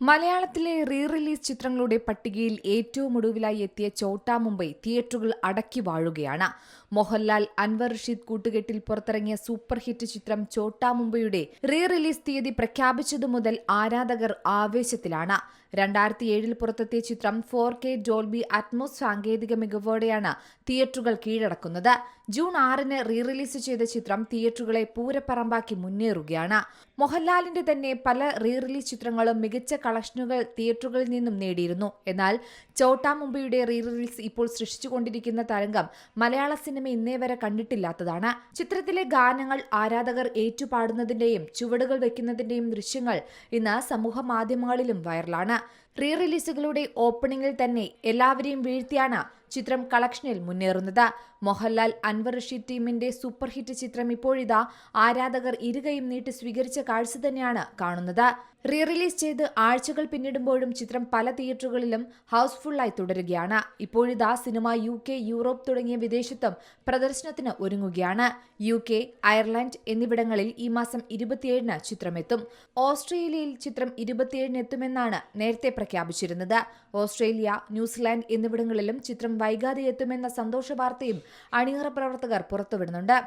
മലയാളത്തിലെ re release ചിത്രങ്ങളുടെ പട്ടികയിൽ ഏറ്റവും ഒടുവിലായി എത്തിയ ചോട്ടാ മുംബൈ തിയേറ്ററുകൾ അടക്കി വാഴുകയാണ്. മോഹൻലാൽ അൻവർ റഷീദ് കൂട്ടുകെട്ടിൽ പുറത്തിറങ്ങിയ സൂപ്പർ ഹിറ്റ് ചിത്രം ചോട്ടാ മുംബൈയുടെ റീ റിലീസ് തീയതി പ്രഖ്യാപിച്ചതു മുതൽ ആരാധകർ ആവേശത്തിലാണ്. രണ്ടായിരത്തി ഏഴിൽ പുറത്തെത്തിയ ചിത്രം ഫോർ കെ ഡോൾബി അറ്റ്മോസ് സാങ്കേതിക മികവോടെയാണ് തിയേറ്ററുകൾ കീഴടക്കുന്നത്. ജൂൺ ആറിന് റീ റിലീസ് ചെയ്ത ചിത്രം തിയേറ്ററുകളെ പൂരപ്പറമ്പാക്കി മുന്നേറുകയാണ്. മോഹൻലാലിന്റെ തന്നെ പല റീ റിലീസ് ചിത്രങ്ങളും മികച്ച കളക്ഷനുകൾ തിയേറ്ററുകളിൽ നിന്നും നേടിയിരുന്നു. എന്നാൽ ചോട്ടാ മുംബൈയുടെ റീ റിലീസ് ഇപ്പോൾ സൃഷ്ടിച്ചുകൊണ്ടിരിക്കുന്ന തരംഗം മലയാള സിനിമ ഇന്നേ വരെ കണ്ടിട്ടില്ലാത്തതാണ്. ചിത്രത്തിലെ ഗാനങ്ങൾ ആരാധകർ ഏറ്റുപാടുന്നതിന്റെയും ചുവടുകൾ വെക്കുന്നതിന്റെയും ദൃശ്യങ്ങൾ ഇന്ന് സമൂഹ മാധ്യമങ്ങളിലും വൈറലാണ്. റീ റിലീസുകളുടെ ഓപ്പണിംഗിൽ തന്നെ എല്ലാവരെയും വീഴ്ത്തിയാണ് ചിത്രം കളക്ഷനിൽ മുന്നേറുന്നത്. മോഹൻലാൽ അൻവർ റഷീദ് ടീമിന്റെ സൂപ്പർ ഹിറ്റ് ചിത്രം ഇപ്പോഴിതാ ആരാധകർ ഇരുകയും നീട്ടി സ്വീകരിച്ച കാഴ്ച തന്നെയാണ് കാണുന്നത്. റീ റിലീസ് ചെയ്ത് ആഴ്ചകൾ പിന്നിടുമ്പോഴും ചിത്രം പല തിയേറ്ററുകളിലും ഹൗസ്ഫുള്ളായി തുടരുകയാണ്. ഇപ്പോഴിതാ സിനിമ യു കെ യൂറോപ്പ് തുടങ്ങിയ വിദേശത്തും പ്രദർശനത്തിന് ഒരുങ്ങുകയാണ്. യു കെ അയർലൻഡ് എന്നിവിടങ്ങളിൽ ഈ മാസം ഇരുപത്തിയേഴിന് ചിത്രമെത്തും. ഓസ്ട്രേലിയയിൽ ചിത്രം ഇരുപത്തിയേഴിന് എത്തുമെന്നാണ് നേരത്തെ പ്രഖ്യാപിച്ചിരുന്നത്. ഓസ്ട്രേലിയ ന്യൂസിലാൻഡ് എന്നിവിടങ്ങളിലും ചിത്രം വൈകാതെ എത്തുമെന്ന സന്തോഷ വാർത്തയും അണിയറ പ്രവർത്തകർ പുറത്തുവിടുന്നുണ്ട്.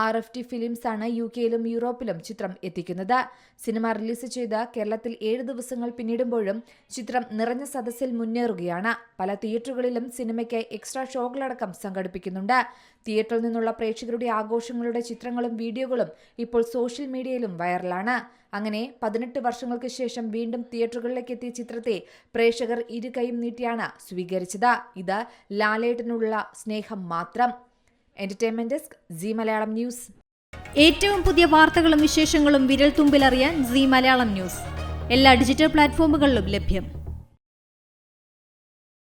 ആർ എഫ് ടി ഫിലിംസ് ആണ് യു കെയിലും യൂറോപ്പിലും ചിത്രം എത്തിക്കുന്നത്. സിനിമ റിലീസ് ചെയ്ത് കേരളത്തിൽ ഏഴ് ദിവസങ്ങൾ പിന്നിടുമ്പോഴും ചിത്രം നിറഞ്ഞ സദസ്സിൽ മുന്നേറുകയാണ്. പല തിയേറ്ററുകളിലും സിനിമയ്ക്ക് എക്സ്ട്രാ ഷോകളടക്കം സംഘടിപ്പിക്കുന്നുണ്ട്. തിയേറ്ററിൽ നിന്നുള്ള പ്രേക്ഷകരുടെ ആഘോഷങ്ങളുടെ ചിത്രങ്ങളും വീഡിയോകളും ഇപ്പോൾ സോഷ്യൽ മീഡിയയിലും വൈറലാണ്. അങ്ങനെ പതിനെട്ട് വർഷങ്ങൾക്ക് ശേഷം വീണ്ടും തിയേറ്ററുകളിലേക്ക് എത്തിയ ചിത്രത്തെ പ്രേക്ഷകർ ഇരുകൈയും നീട്ടിയാണ് സ്വീകരിച്ചത്. ഇത് ലാലേട്ടനുള്ള സ്നേഹം മാത്രം. Entertainment desk Zee Malayalam News ഏറ്റവും പുതിയ വാർത്തകളും വിശേഷങ്ങളും വിരൽ തുമ്പിലറിയാൻ സി മലയാളം ന്യൂസ് എല്ലാ ഡിജിറ്റൽ പ്ലാറ്റ്ഫോമുകളിലും ലഭ്യം.